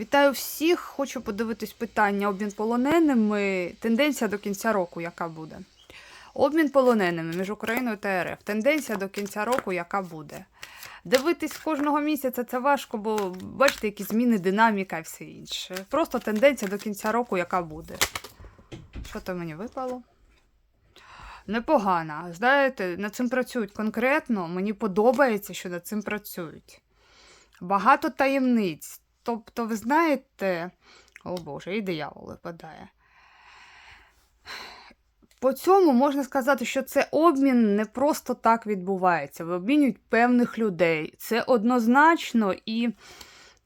Вітаю всіх. Хочу подивитись питання обмін полоненими. Тенденція до кінця року, яка буде? Обмін полоненими між Україною та РФ. Тенденція до кінця року, яка буде? Дивитись кожного місяця це важко, бо бачите, які зміни, динаміка і все інше. Просто тенденція до кінця року, яка буде. Що то мені випало? Непогано. Знаєте, над цим працюють конкретно. Мені подобається, що над цим працюють. Багато таємниць. Тобто, ви знаєте, о Боже, і диявол випадає. По цьому можна сказати, що це обмін не просто так відбувається. Ви обмінюють певних людей. Це однозначно і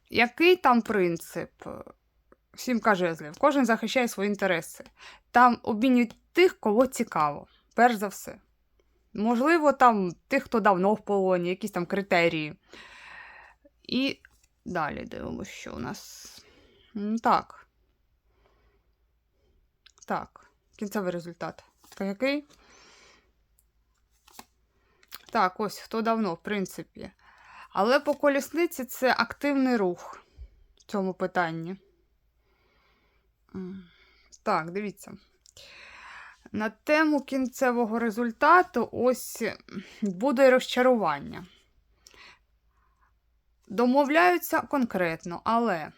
який там принцип? Сім жезлів. Кожен захищає свої інтереси. Там обмінюють тих, кого цікаво, перш за все. Можливо, там тих, хто давно в полоні, якісь там критерії. І далі дивимося, що у нас. Так. Так. Кінцевий результат. Та який? Так, ось хто давно, в принципі. Але по колісниці це активний рух в цьому питанні. Так, дивіться. На тему кінцевого результату ось буде розчарування. Домовляються конкретно, але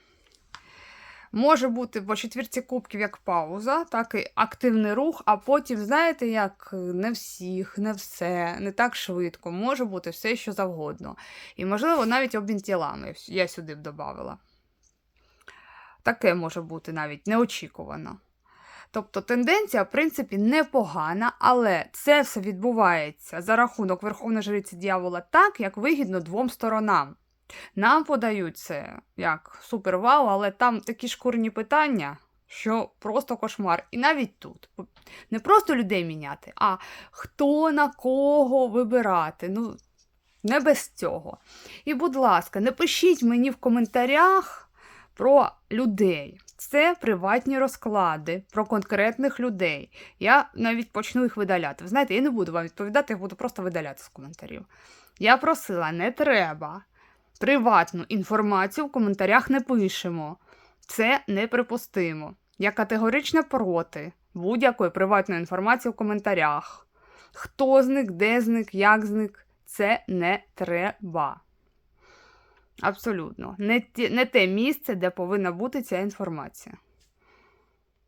може бути по четвірці кубків як пауза, так і активний рух, а потім, знаєте, як не всіх, не все, не так швидко. Може бути все, що завгодно. І, можливо, навіть обмін тілами я сюди б додавала. Таке може бути навіть неочікувано. Тобто тенденція, в принципі, непогана, але це все відбувається за рахунок Верховної Жриці Дьявола так, як вигідно двом сторонам. Нам подають це як супер вау, але там такі шкурні питання, що просто кошмар. І навіть тут. Не просто людей міняти, а хто на кого вибирати. Ну, не без цього. І, будь ласка, не пишіть мені в коментарях про людей. Це приватні розклади про конкретних людей. Я навіть почну їх видаляти. Ви знаєте, я не буду вам відповідати, я буду просто видаляти з коментарів. Я просила, не треба. Приватну інформацію в коментарях не пишемо. Це неприпустимо. Я категорично проти будь-якої приватної інформації в коментарях. Хто зник, де зник, як зник, це не треба. Абсолютно. Не, те місце, де повинна бути ця інформація.